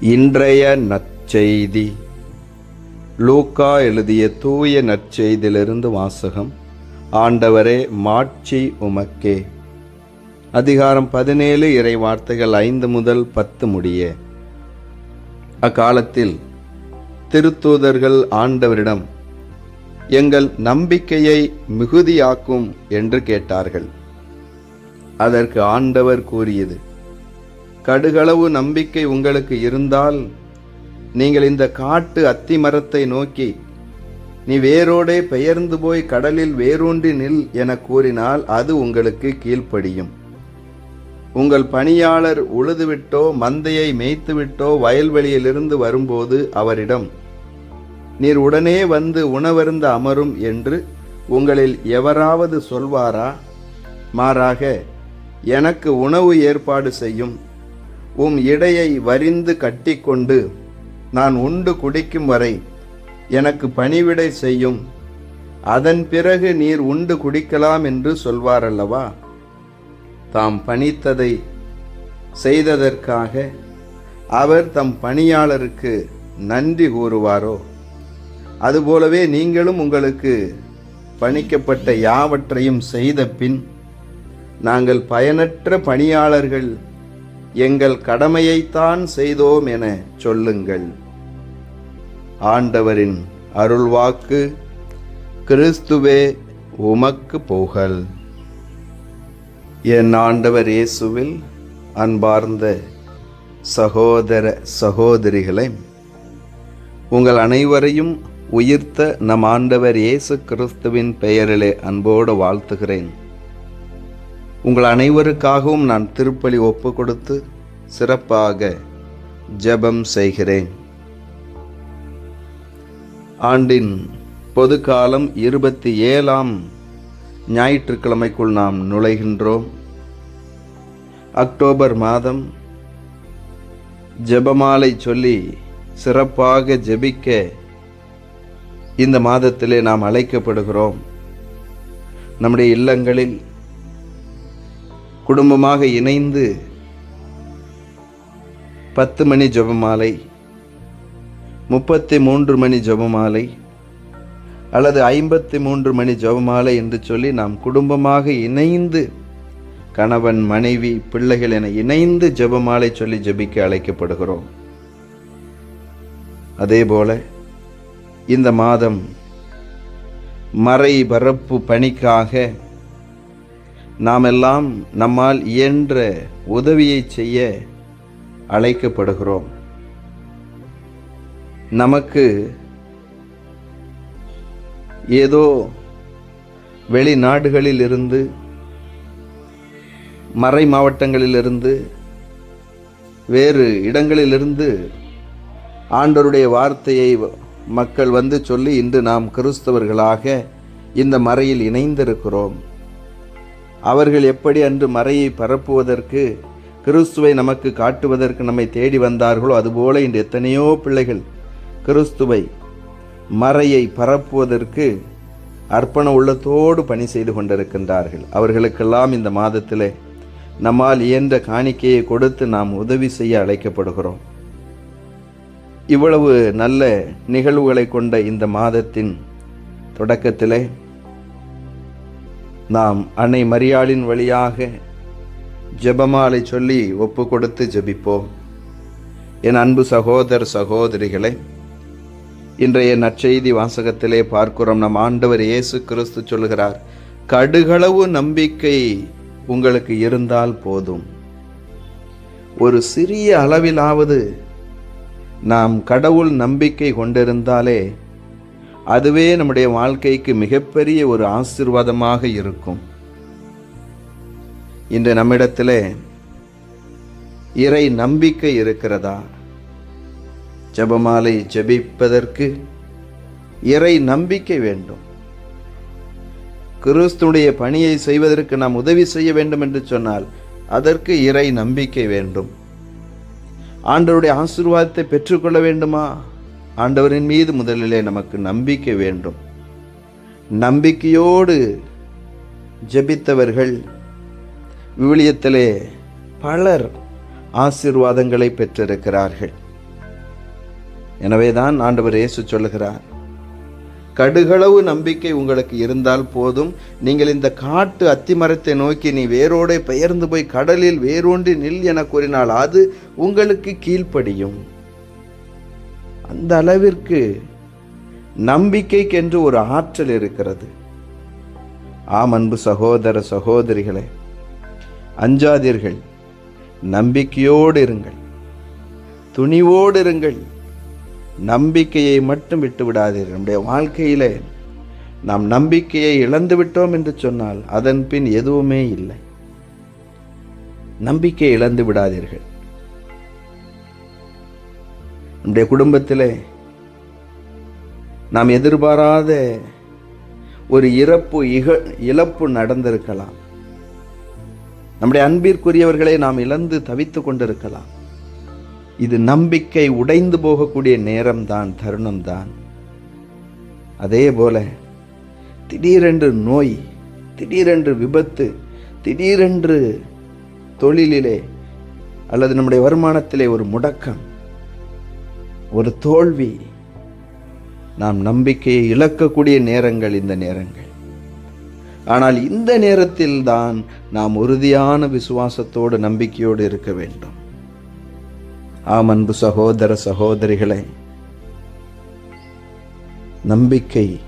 இன்றைய நற்செய்தி. லூக்கா எழுதிய தூய நற்செய்தியிலிருந்து வாசகம் ஆண்டவரே மாட்சி உமக்கே. அதிகாரம் பதினேழு இறை வார்த்தைகள் ஐந்து முதல் பத்து முடிய. அக்காலத்தில் திருத்தூதர்கள் ஆண்டவரிடம் எங்கள் நம்பிக்கையை மிகுதியாக்கும் என்று கேட்டார்கள். அதற்கு ஆண்டவர் கூறியது கடுகளவு நம்பிக்கை உங்களுக்கு இருந்தால் நீங்கள் இந்த காட்டு அத்தி மரத்தை நோக்கி நீ வேரோடே பெயர்ந்து போய் கடலில் வேரூன்றி நில் என கூறினால் அது உங்களுக்கு கீழ்ப்படியும். உங்கள் பணியாளர் உழுதுவிட்டோ மந்தையை மேய்த்துவிட்டோ வயல்வெளியிலிருந்து வரும்போது அவரிடம் நீர் உடனே வந்து உணவருந்த அமரும் என்று உங்களில் எவராவது சொல்வாரா? மாறாக எனக்கு உணவு ஏற்பாடு செய்யும். உம் இடையை வரிந்து கட்டிக்கொண்டு நான் உண்டு குடிக்கும் வரை எனக்கு பணிவிடை செய்யும். அதன் பிறகு நீர் உண்டு குடிக்கலாம் என்று சொல்வாரல்லவா? தாம் பணித்ததை செய்ததற்காக அவர் தம் பணியாளருக்கு நன்றி கூறுவாரோ? அதுபோலவே நீங்களும் உங்களுக்கு பணிக்கப்பட்ட யாவற்றையும் செய்த பின் நாங்கள் பயனற்ற பணியாளர்கள் எங்கள் கடமையைத்தான் செய்தோம் என சொல்லுங்கள். ஆண்டவரின் அருள்வாக்கு கிறிஸ்துவே உமக்கு புகழ் என் ஆண்டவர் இயேசுவில் அன்பார்ந்த சகோதர சகோதரிகளை உங்கள் அனைவரையும் உயிர்த்த நம் ஆண்டவர் இயேசு கிறிஸ்துவின் பெயரிலே அன்போடு வாழ்த்துகிறேன். உங்கள் அனைவருக்காகவும் நான் திருப்பலி ஒப்பு கொடுத்து சிறப்பாக ஜெபம் செய்கிறேன். ஆண்டின் பொது காலம் இருபத்தி ஏழாம் ஞாயிற்றுக்கிழமைக்குள் நாம் நுழைகின்றோம். அக்டோபர் மாதம் ஜெபமாலை சொல்லி சிறப்பாக ஜெபிக்க இந்த மாதத்திலே நாம் அழைக்கப்படுகிறோம். நம்முடைய இல்லங்களில் குடும்பமாக இணைந்து பத்து மணி ஜெபமாலை முப்பத்தி மூன்று மணி ஜெபமாலை அல்லது ஐம்பத்தி மூன்று மணி ஜெபமாலை என்று சொல்லி நாம் குடும்பமாக இணைந்து கணவன் மனைவி பிள்ளைகள் என இணைந்து ஜெபமாலை சொல்லி ஜெபிக்க அழைக்கப்படுகிறோம். அதேபோல இந்த மாதம் மறை பரப்பு பணிக்காக நாமெல்லாம் நம்மால் இயன்ற உதவியை செய்ய அழைக்கப்படுகிறோம். நமக்கு ஏதோ வெளிநாடுகளிலிருந்து மறை மாவட்டங்களிலிருந்து வேறு இடங்களிலிருந்து ஆண்டவருடைய வார்த்தையை மக்கள் வந்து சொல்லி இன்று நாம் கிறிஸ்தவர்களாக இந்த மறையில் இணைந்திருக்கிறோம். அவர்கள் எப்படி அன்று மறையை பரப்புவதற்கு கிறிஸ்துவை நமக்கு காட்டுவதற்கு நம்மை தேடி வந்தார்களோ அதுபோல இன்று எத்தனையோ பிள்ளைகள் கிறிஸ்துவை மறையை பரப்புவதற்கு அர்ப்பண உள்ளத்தோடு பணி செய்து கொண்டிருக்கின்றார்கள். அவர்களுக்கெல்லாம் இந்த மாதத்திலே நம்மால் இயன்ற காணிக்கையை கொடுத்து நாம் உதவி செய்ய அழைக்கப்படுகிறோம். இவ்வளவு நல்ல நிகழ்வுகளை கொண்ட இந்த மாதத்தின் தொடக்கத்திலே நாம் அன்னை மரியாளின் வழியாக ஜெபமாலை சொல்லி ஒப்பு கொடுத்து ஜெபிப்போம். என் அன்பு சகோதர சகோதரிகளை இன்றைய நற்செய்தி வாசகத்திலே பார்க்கிறோம். நம் ஆண்டவர் இயேசு கிறிஸ்து சொல்கிறார் கடுகளவு நம்பிக்கை உங்களுக்கு இருந்தால் போதும். ஒரு சிறிய அளவிலாவது நாம் கடவுள் நம்பிக்கை கொண்டிருந்தாலே அதுவே நம்முடைய வாழ்க்கைக்கு மிகப்பெரிய ஒரு ஆசிர்வாதமாக இருக்கும். இன்று நம்மிடத்தில் இறை நம்பிக்கை இருக்கிறதா? ஜெபமாலை ஜெபிப்பதற்கு இறை நம்பிக்கை வேண்டும். கிறிஸ்துடைய பணியை செய்வதற்கு நாம் உதவி செய்ய வேண்டும் என்று சொன்னால் அதற்கு இறை நம்பிக்கை வேண்டும். ஆண்டருடைய ஆசீர்வாதத்தை பெற்றுக்கொள்ள வேண்டுமா? ஆண்டவரின் மீது முதலிலே நமக்கு நம்பிக்கை வேண்டும். நம்பிக்கையோடு ஜெபித்தவர்கள் விவிலியத்திலே பலர் ஆசீர்வாதங்களை பெற்றிருக்கிறார்கள். எனவேதான் ஆண்டவர் இயேசு சொல்லுகிறார் கடுகளவு நம்பிக்கை உங்களுக்கு இருந்தால் போதும். நீங்கள் இந்த காட்டு அத்திமரத்தை நோக்கி நீ வேரோடே பெயர்ந்து போய் கடலில் வேரூன்றி நில் என கூறினால் அது உங்களுக்கு கீழ்ப்படியும். அந்த அளவிற்கு நம்பிக்கைக்கென்று ஒரு ஆற்றல் இருக்கிறது. ஆம் அன்பு சகோதர சகோதரிகளே அஞ்சாதீர்கள். நம்பிக்கையோடு இருங்கள். துணிவோடு இருங்கள். நம்பிக்கையை மட்டும் விட்டு விடாதீர்கள். நம்முடைய வாழ்க்கையிலே நாம் நம்பிக்கையை இழந்து விட்டோம் என்று சொன்னால் அதன் பின் எதுவுமே இல்லை. நம்பிக்கை இழந்து விடாதீர்கள். நம்முடைய குடும்பத்திலே நாம் எதிர்பாராத ஒரு இறப்பு இக இழப்பு நடந்திருக்கலாம். நம்முடைய அன்பிற்குரியவர்களை நாம் இழந்து தவித்து கொண்டிருக்கலாம். இது நம்பிக்கை உடைந்து போகக்கூடிய நேரம்தான் தருணம்தான். அதே போல திடீரென்று நோய் திடீரென்று விபத்து திடீரென்று தொழிலிலே அல்லது நம்முடைய வருமானத்திலே ஒரு முடக்கம் ஒரு தோல்வி. நாம் நம்பிக்கையை இழக்கக்கூடிய நேரங்கள் இந்த நேரங்கள். ஆனால் இந்த நேரத்தில் தான் நாம் உறுதியான விசுவாசத்தோடு நம்பிக்கையோடு இருக்க வேண்டும். ஆம் அன்பு சகோதர சகோதரிகளே நம்பிக்கை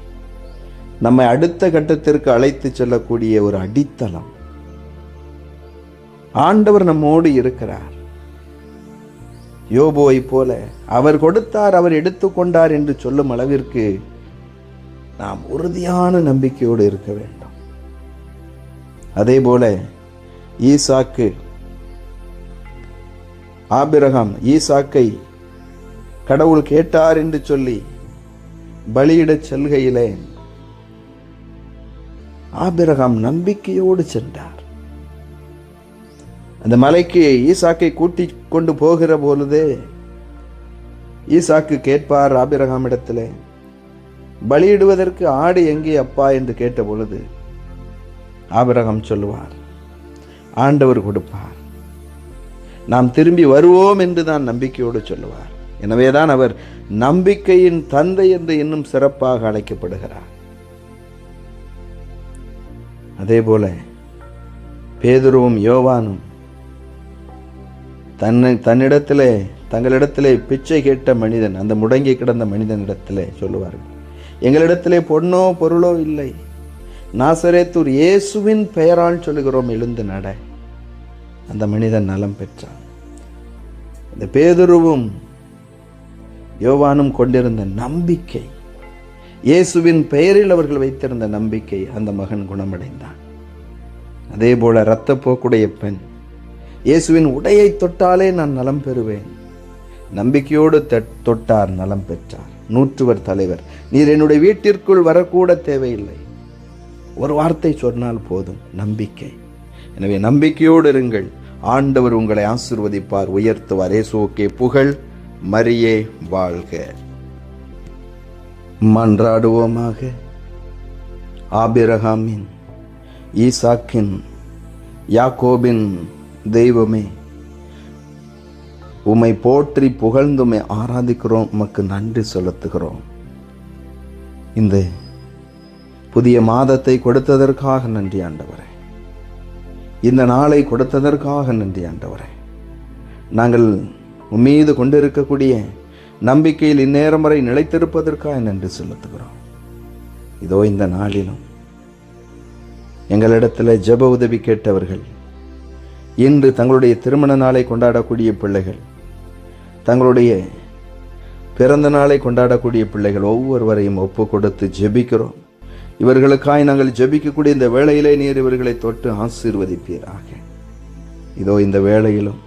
நம்மை அடுத்த கட்டத்திற்கு அழைத்து செல்லக்கூடிய ஒரு அடித்தளம். ஆண்டவர் நம்மோடு இருக்கிறார். யோபுவை போல அவர் கொடுத்தார் அவர் எடுத்துக்கொண்டார் என்று சொல்லும் அளவிற்கு நாம் உறுதியான நம்பிக்கையோடு இருக்க வேண்டும். அதே போல ஈசாக்கு ஆபிரகாம் ஈசாக்கை கடவுள் கேட்டார் என்று சொல்லி பலியிடச் செல்கையிலே ஆபிரகாம் நம்பிக்கையோடு சென்றார். அந்த மலைக்கு ஈசாக்கை கூட்டி கொண்டு போகிற பொழுதே ஈசாக்கு கேட்பார் ஆபிரகாம் இடத்திலே பலியிடுவதற்கு ஆடு எங்கே அப்பா? என்று கேட்ட பொழுது ஆபிரகாம் சொல்லுவார் ஆண்டவர் கொடுப்பார். நாம் திரும்பி வருவோம் என்று தான் நம்பிக்கையோடு சொல்லுவார். எனவேதான் அவர் நம்பிக்கையின் தந்தை என்று இன்னும் சிறப்பாக அழைக்கப்படுகிறார். அதே போல பேதுருவும் யோவானும் தன்னை தன்னிடத்திலே தங்களிடத்திலே பிச்சை கேட்ட மனிதன் அந்த முடங்கி கிடந்த மனிதனிடத்திலே சொல்லுவார்கள். எங்களிடத்திலே பொன்னோ பொருளோ இல்லை. நாசரேத்தூர் இயேசுவின் பெயரால் சொல்லுகிறோம் எழுந்து நட. அந்த மனிதன் நலம் பெற்றான். இந்த பேதுருவும் யோவானும் கொண்டிருந்த நம்பிக்கை இயேசுவின் பெயரில் அவர்கள் வைத்திருந்த நம்பிக்கை அந்த மகன் குணமடைந்தான். அதே போல இரத்தப்போக்குடைய பெண் இயேசுவின் உடையை தொட்டாலே நான் நலம் பெறுவேன். நம்பிக்கையோடு தொட்- தொட்டார் நலம் பெற்றார். நூற்றுவர் தலைவர் நீர் என்னுடைய வீட்டிற்குள் வரக்கூட தேவையில்லை. ஒரு வார்த்தை சொன்னால் போதும் நம்பிக்கை. எனவே நம்பிக்கையோடு இருங்கள். ஆண்டவர் உங்களை ஆசிர்வதிப்பார் உயர்த்துவார். இயேசுவுக்கே புகழ் மரியே வாழ்க. மன்றாடுவோமாக. ஆபிரகாமின் ஈசாக்கின் யாக்கோபின் தெய்வமே உம்மை போற்றி புகழ்ந்துமை ஆராதிக்கிறோம் உமக்கு நன்றி செலுத்துகிறோம். இந்த புதிய மாதத்தை கொடுத்ததற்காக நன்றி ஆண்டவரே. இந்த நாளை கொடுத்ததற்காக நன்றி ஆண்டவரே. நாங்கள் உம்மீது கொண்டிருக்கக்கூடிய நம்பிக்கையில் இந்நேரம் வரை நிலைத்திருப்பதற்காக நன்றி செலுத்துகிறோம். இதோ இந்த நாளிலும் எங்களிடத்தில் ஜெப உதவி கேட்டவர்கள் இன்று தங்களுடைய திருமண நாளை கொண்டாடக்கூடிய பிள்ளைகள் தங்களுடைய பிறந்த நாளை கொண்டாடக்கூடிய பிள்ளைகள் ஒவ்வொருவரையும் ஒப்பு கொடுத்து ஜெபிக்கிறோம். இவர்களுக்காய் நாங்கள் ஜெபிக்கக்கூடிய இந்த வேளையிலே நீர் இவர்களை தொட்டு ஆசீர்வதிப்பீராக. இதோ இந்த வேளையிலும்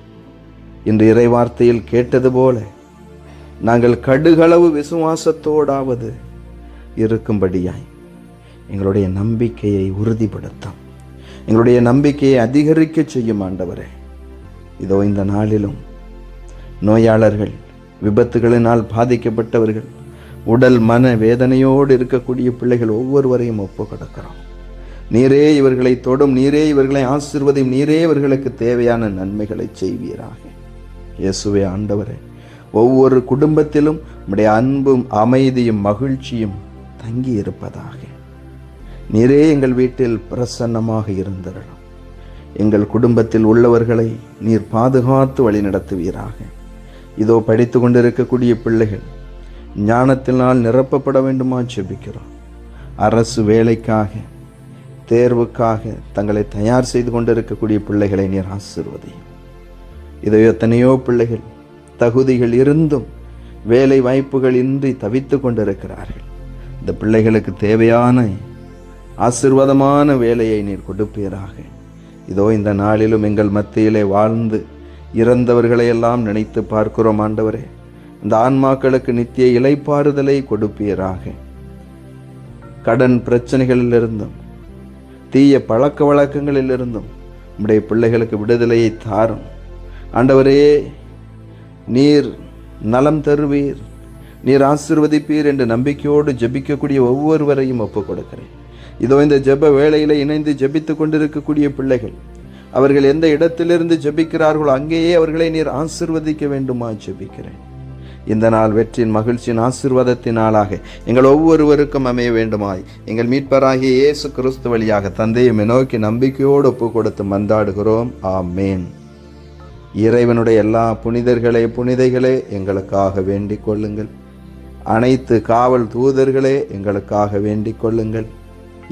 இன்று இறை வார்த்தையில் கேட்டது போல நாங்கள் கடுகளவு விசுவாசத்தோடாவது இருக்கும்படியாய் எங்களுடைய நம்பிக்கையை உறுதிப்படுத்தும் எங்களுடைய நம்பிக்கையை அதிகரிக்க செய்யும் ஆண்டவரே. இதோ இந்த நாளிலும் நோயாளர்கள் விபத்துகளினால் பாதிக்கப்பட்டவர்கள் உடல் மன வேதனையோடு இருக்கக்கூடிய பிள்ளைகள் ஒவ்வொருவரையும் ஒப்பு கொடுக்கிறோம். நீரே இவர்களை தொடும் நீரே இவர்களை ஆசிர்வதையும் நீரே இவர்களுக்கு தேவையான நன்மைகளை செய்வீராக. இயேசுவே ஆண்டவரே ஒவ்வொரு குடும்பத்திலும் நம்முடைய அன்பும் அமைதியும் மகிழ்ச்சியும் தங்கி இருப்பதாக நீரே எங்கள் வீட்டில் பிரசன்னமாக இருந்தரணும் எங்கள் குடும்பத்தில் உள்ளவர்களை நீர் பாதுகாத்து வழிநடத்துவீராக. இதோ படித்து கொண்டிருக்கக்கூடிய பிள்ளைகள் ஞானத்தினால் நிரப்பப்பட வேண்டுமா செபிக்கிறோம் அரசு வேலைக்காக தேர்வுக்காக தங்களை தயார் செய்து கொண்டிருக்கக்கூடிய பிள்ளைகளை நீர் ஆசிர்வதையும். இதோ எத்தனையோ பிள்ளைகள் தகுதிகள் இருந்தும் வேலை வாய்ப்புகள் இன்றி தவித்து கொண்டிருக்கிறார்கள். இந்த பிள்ளைகளுக்கு தேவையான ஆசிர்வாதமான வேலையை நீர் கொடுப்பீராக. இதோ இந்த நாளிலும் எங்கள் மத்தியிலே வாழ்ந்து இறந்தவர்களையெல்லாம் நினைத்து பார்க்கிறோம் ஆண்டவரே. இந்த ஆன்மாக்களுக்கு நித்திய இலைப்பாறுதலை கொடுப்பீராக. கடன் பிரச்சனைகளிலிருந்தும் தீய பழக்க வழக்கங்களிலிருந்தும் நம்முடைய பிள்ளைகளுக்கு விடுதலையை தாரும். ஆண்டவரே நீர் நலம் தருவீர். நீர் ஆசிர்வதிப்பீர் என்று நம்பிக்கையோடு ஜெபிக்கக்கூடிய ஒவ்வொருவரையும் ஒப்புக் கொடுக்கிறேன் இதோ இந்த ஜெப வேளையில இணைந்து ஜெபித்து கொண்டிருக்கக்கூடிய பிள்ளைகள். அவர்கள் எந்த இடத்திலிருந்து ஜெபிக்கிறார்களோ அங்கேயே அவர்களை நீர் ஆசிர்வதிக்க வேண்டுமா ஜெபிக்கிறேன். இந்த நாள் வெற்றின் மகிழ்ச்சியின் ஆசீர்வாதத்தின் நாளாக எங்கள் ஒவ்வொருவருக்கும் அமைய வேண்டுமாய். எங்கள் மீட்பராகிய இயேசு கிறிஸ்து வழியாக தந்தையை நோக்கி நம்பிக்கையோடு ஒப்பு கொடுத்து மந்தாடுகிறோம் ஆமேன். இறைவனுடைய எல்லா புனிதர்களே புனிதைகளே எங்களுக்காக வேண்டிக் கொள்ளுங்கள். அனைத்து காவல் தூதர்களே எங்களுக்காக வேண்டிக் கொள்ளுங்கள்.